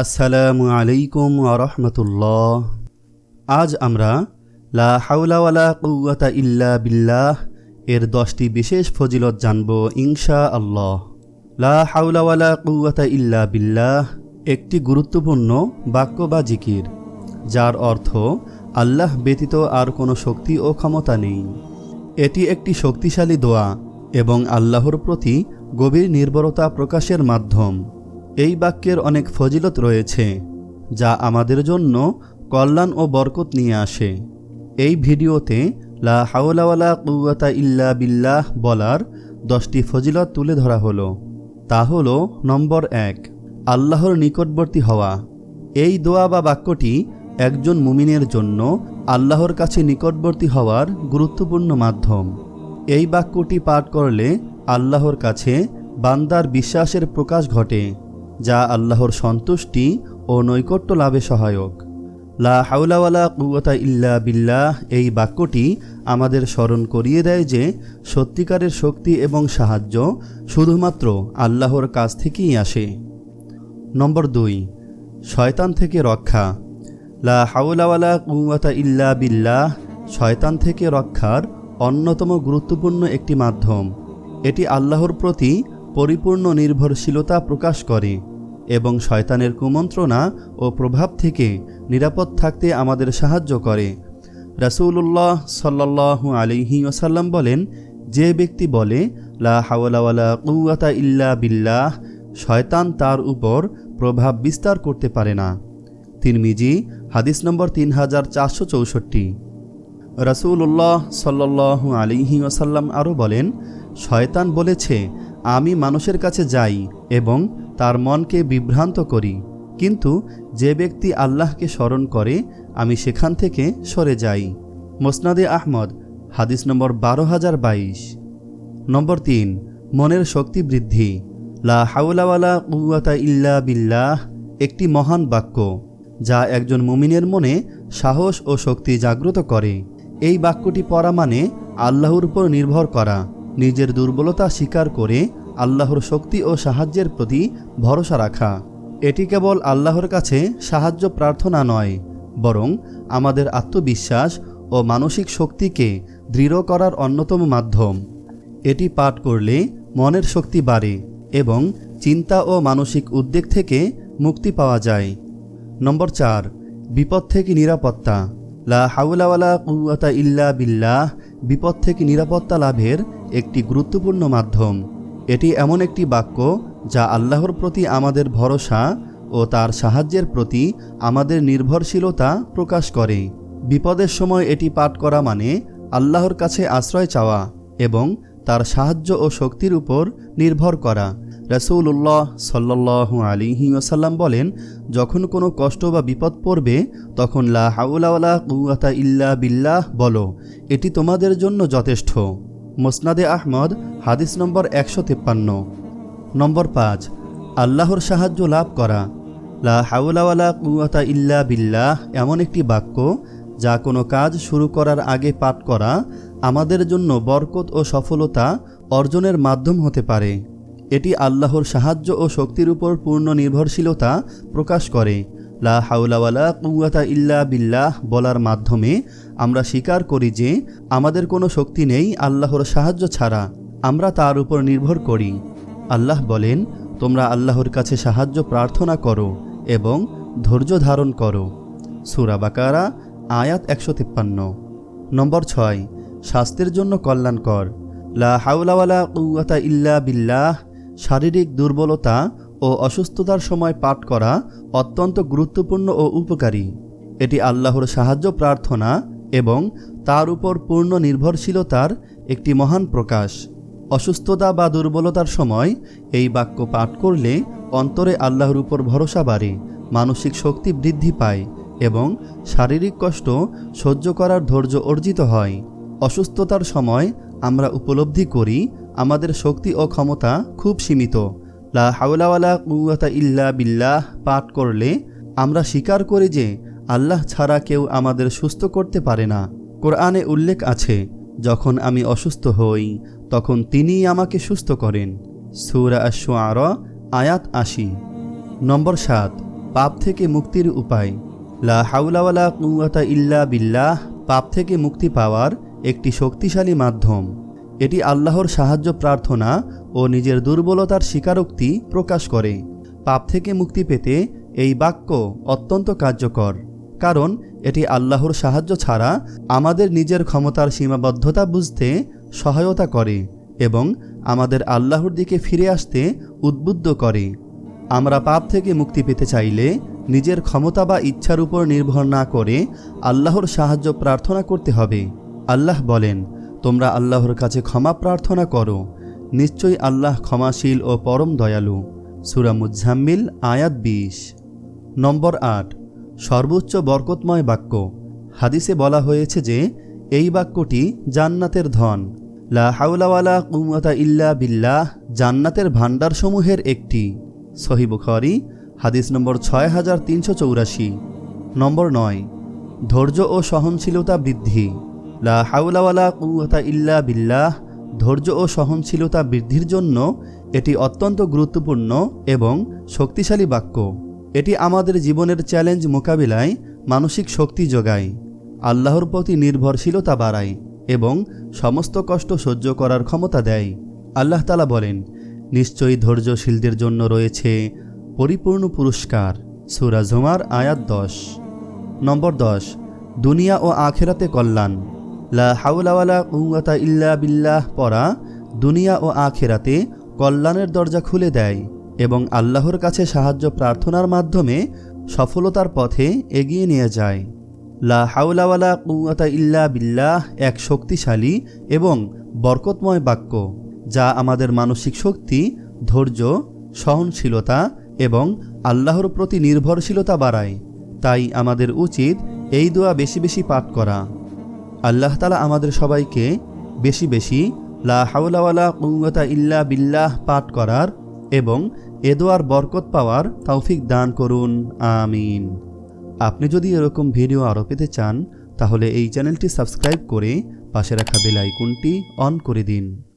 আসসালামু আলাইকুম আরহামতুল্লাহ আজ আমরা লা হাউলাওয়ালা কৌয়াতা ইল্লা বিল্লাহ এর দশটি বিশেষ ফজিলত জানব ইনশা আল্লাহ লা হাউলাওয়ালা কৌয়াতা ইল্লা বিল্লাহ একটি গুরুত্বপূর্ণ বাক্য বা জিকির, যার অর্থ আল্লাহ ব্যতীত আর কোনো শক্তি ও ক্ষমতা নেই। এটি একটি শক্তিশালী দোয়া এবং আল্লাহর প্রতি গভীর নির্ভরতা প্রকাশের মাধ্যম। এই বাক্যের অনেক ফজিলত রয়েছে, যা আমাদের জন্য কল্যাণ ও বরকত নিয়ে আসে। এই ভিডিওতে লা হাওলাওয়ালা কুয়াতা ইল্লা বিল্লাহ বলার দশটি ফজিলত তুলে ধরা হলো। তা হল নম্বর এক, আল্লাহর নিকটবর্তী হওয়া। এই দোয়া বা বাক্যটি একজন মুমিনের জন্য আল্লাহর কাছে নিকটবর্তী হওয়ার গুরুত্বপূর্ণ মাধ্যম। এই বাক্যটি পাঠ করলে আল্লাহর কাছে বান্দার বিশ্বাসের প্রকাশ ঘটে। যা আল্লাহর সন্তুষ্টি ও নৈকট্য লাভে সহায়ক। লা হাউলাওয়ালা কুয়াতা ইল্লা বিল্লাহ এই বাক্যটি আমাদের স্মরণ করিয়ে দেয় যে, সত্যিকারের শক্তি এবং সাহায্য শুধুমাত্র আল্লাহর কাছ থেকেই আসে। নম্বর দুই, শয়তান থেকে রক্ষা। লা হাউলাওয়ালা কুয়াতা ইল্লা বিল্লাহ শয়তান থেকে রক্ষার অন্যতম গুরুত্বপূর্ণ একটি মাধ্যম। এটি আল্লাহর প্রতি পরিপূর্ণ নির্ভরশীলতা প্রকাশ করে। এবং শয়তানের কুমন্ত্রণা ও প্রভাব থেকে নিরাপদ থাকতে আমাদের সাহায্য করে। রাসূলুল্লাহ সাল্লাল্লাহু আলাইহি ওসাল্লাম বলেন, যে ব্যক্তি বলে, লা হাওলাওয়ালা কুয়াতা ইল্লা বিল্লাহ, শয়তান তার উপর প্রভাব বিস্তার করতে পারে না। তিরমিজি, হাদিস নম্বর তিন হাজার চারশো চৌষট্টি। রাসূলুল্লাহ সাল্লাল্লাহু আলিহি ওসাল্লাম আরও বলেন, শয়তান বলেছে, আমি মানুষের কাছে যাই এবং তার মনকে বিভ্রান্ত করি। কিন্তু যে ব্যক্তি আল্লাহকে স্মরণ করে, আমি সেখান থেকে সরে যাই। মোসনাদে আহমদ, হাদিস নম্বর বারো হাজার বাইশ। নম্বর তিন, মনের শক্তি বৃদ্ধি। লা হাউলাওয়ালা কুয়াতা ইল্লা বিল্লাহ, একটি মহান বাক্য, যা একজন মুমিনের মনে সাহস ও শক্তি জাগ্রত করে। এই বাক্যটি পড়া মানে আল্লাহর উপর নির্ভর করা, নিজের দুর্বলতা স্বীকার করে আল্লাহর শক্তি ও সাহায্যের প্রতি ভরসা রাখা। এটি কেবল আল্লাহর কাছে সাহায্য প্রার্থনা নয়, বরং আমাদের আত্মবিশ্বাস ও মানসিক শক্তিকে দৃঢ় করার অন্যতম মাধ্যম। এটি পাঠ করলে মনের শক্তি বাড়ে এবং চিন্তা ও মানসিক উদ্বেগ থেকে মুক্তি পাওয়া যায়। নম্বর চার, বিপদ থেকে নিরাপত্তা। লা হাউলাওয়ালা কুয়াতা ইল্লা বিল্লাহ, বিপদ থেকে নিরাপত্তা লাভের একটি গুরুত্বপূর্ণ মাধ্যম। এটি এমন একটি বাক্য যা আল্লাহর প্রতি আমাদের ভরসা ও তার সাহায্যের প্রতি আমাদের নির্ভরশীলতা প্রকাশ করে। বিপদের সময় এটি পাঠ করা মানে আল্লাহর কাছে আশ্রয় চাওয়া এবং তার সাহায্য ও শক্তির উপর নির্ভর করা। রসৌল্লাহ সাল্লাহ আলিহি ওসাল্লাম বলেন, যখন কোনো কষ্ট বা বিপদ পড়বে, তখন লা হাউলাওয়ালা কুয়াতা ইল্লা বিল্লাহ বলো, এটি তোমাদের জন্য যথেষ্ট। মোসনাদে আহমদ, হাদিস নম্বর একশো তেপ্পান্ন। নম্বর পাঁচ, আল্লাহর সাহায্য লাভ করা। লা হাউলাওয়ালা কুয়াতা ইল্লা বিল্লাহ এমন একটি বাক্য যা কোনো কাজ শুরু করার আগে পাঠ করা আমাদের জন্য বরকত ও সফলতা অর্জনের মাধ্যম হতে পারে। এটি আল্লাহর সাহায্য ও শক্তির উপর পূর্ণ নির্ভরশীলতা প্রকাশ করে। লা হাউলাওয়ালা কুয়াতা ইল্লা বিল্লাহ বলার মাধ্যমে আমরা স্বীকার করি যে আমাদের কোনো শক্তি নেই আল্লাহর সাহায্য ছাড়া। আমরা তার উপর নির্ভর করি। আল্লাহ বলেন, তোমরা আল্লাহর কাছে সাহায্য প্রার্থনা করো এবং ধৈর্য ধারণ করো। সুরা বাকারা, আয়াত একশো তিপ্পান্ন। নম্বর ছয়, স্বাস্থ্যের জন্য কল্যাণকর। লা হাউলাওয়ালা কুয়াতা ইল্লা বিল্লাহ। শারীরিক দুর্বলতা ও অসুস্থতার সময় পাঠ করা অত্যন্ত গুরুত্বপূর্ণ ও উপকারী। এটি আল্লাহর সাহায্য প্রার্থনা এবং তার উপর পূর্ণ নির্ভরশীলতার একটি মহান প্রকাশ। অসুস্থতা বা দুর্বলতার সময় এই বাক্য পাঠ করলে অন্তরে আল্লাহর উপর ভরসা বাড়ে, মানসিক শক্তি বৃদ্ধি পায় এবং শারীরিক কষ্ট সহ্য করার ধৈর্য অর্জিত হয়। অসুস্থতার সময় আমরা উপলব্ধি করি আমাদের শক্তি ও ক্ষমতা খুব সীমিত। লা হাওলাওয়ালা কুয়াতা ইল্লা বিল্লাহ পাঠ করলে আমরা স্বীকার করি যে আল্লাহ ছাড়া কেউ আমাদের সুস্থ করতে পারে না। কোরআনে উল্লেখ আছে, যখন আমি অসুস্থ হই, তখন তিনিই আমাকে সুস্থ করেন। সৌরা আশ আয়াত আশি। নম্বর সাত, পাপ থেকে মুক্তির উপায়। লা হাউলাওয়ালা কুয়াতা ইল্লা বিল্লাহ, পাপ থেকে মুক্তি পাওয়ার একটি শক্তিশালী মাধ্যম। এটি আল্লাহর সাহায্য প্রার্থনা ও নিজের দুর্বলতার স্বীকারোক্তি প্রকাশ করে। পাপ থেকে মুক্তি পেতে এই বাক্য অত্যন্ত কার্যকর। কারণ এটি আল্লাহর সাহায্য ছাড়া আমাদের নিজের ক্ষমতার সীমাবদ্ধতা বুঝতে সহায়তা করে এবং আমাদের আল্লাহর দিকে ফিরে আসতে উদ্বুদ্ধ করে। আমরা পাপ থেকে মুক্তি পেতে চাইলে নিজের ক্ষমতা বা ইচ্ছার উপর নির্ভর না করে আল্লাহর সাহায্য প্রার্থনা করতে হবে। আল্লাহ বলেন, তোমরা আল্লাহর কাছে ক্ষমা প্রার্থনা করো। নিশ্চয়ই আল্লাহ ক্ষমাশীল ও পরম দয়ালু। সুরামুজ্জাম্মিল আয়াত বিশ। নম্বর আট। সর্বোচ্চ বরকতময় বাক্য। হাদিসে বলা হয়েছে যে, এই বাক্যটি জান্নাতের ধন। লা হাউলাওয়ালা কুমতা ইল্লা বিল্লাহ, জান্নাতের ভাণ্ডারসমূহের একটি। সহি বুখারি, হাদিস নম্বর ছয় হাজার তিনশো চৌরাশি। নম্বর নয়, ধৈর্য ও সহনশীলতা বৃদ্ধি। লা হাউলাওয়ালা কুয়াতা ইল্লা বিল্লাহ, ধৈর্য ও সহনশীলতা বৃদ্ধির জন্য এটি অত্যন্ত গুরুত্বপূর্ণ এবং শক্তিশালী বাক্য। এটি আমাদের জীবনের চ্যালেঞ্জ মোকাবিলায় মানসিক শক্তি যোগায়, আল্লাহর প্রতি নির্ভরশীলতা বাড়ায় এবং সমস্ত কষ্ট সহ্য করার ক্ষমতা দেয়। আল্লাহ তালা বলেন, নিশ্চয়ই ধৈর্যশীলদের জন্য রয়েছে পরিপূর্ণ পুরস্কার। সুরা জুমার আয়াত দশ। নম্বর দশ, দুনিয়া ও আখেরাতে কল্যাণ। লা হাউলাওয়ালা কুয়াতা ইল্লা বিল্লাহ পড়া দুনিয়া ও আখেরাতে কল্যাণের দরজা খুলে দেয়। এবং আল্লাহর কাছে সাহায্য প্রার্থনার মাধ্যমে সফলতার পথে এগিয়ে নিয়ে যায়। লা হাউলাওয়ালা কুয়াতা ইল্লা বিল্লাহ, এক শক্তিশালী এবং বরকতময় বাক্য, যা আমাদের মানসিক শক্তি, ধৈর্য, সহনশীলতা এবং আল্লাহর প্রতি নির্ভরশীলতা বাড়ায়। তাই আমাদের উচিত এই দোয়া বেশি বেশি পাঠ করা। আল্লাহ তালা আমাদের সবাইকে বেশি বেশি লা হাউলাওয়ালা কুঙ্গতা ইল্লা বিল্লাহ পাঠ করার এবং এ দোয়ার বরকত পাওয়ার তৌফিক দান করুন। আমিন। আপনি যদি এরকম ভিডিও আরও পেতে চান, তাহলে এই চ্যানেলটি সাবস্ক্রাইব করে পাশে রাখা বেল আইকনটি অন করে দিন।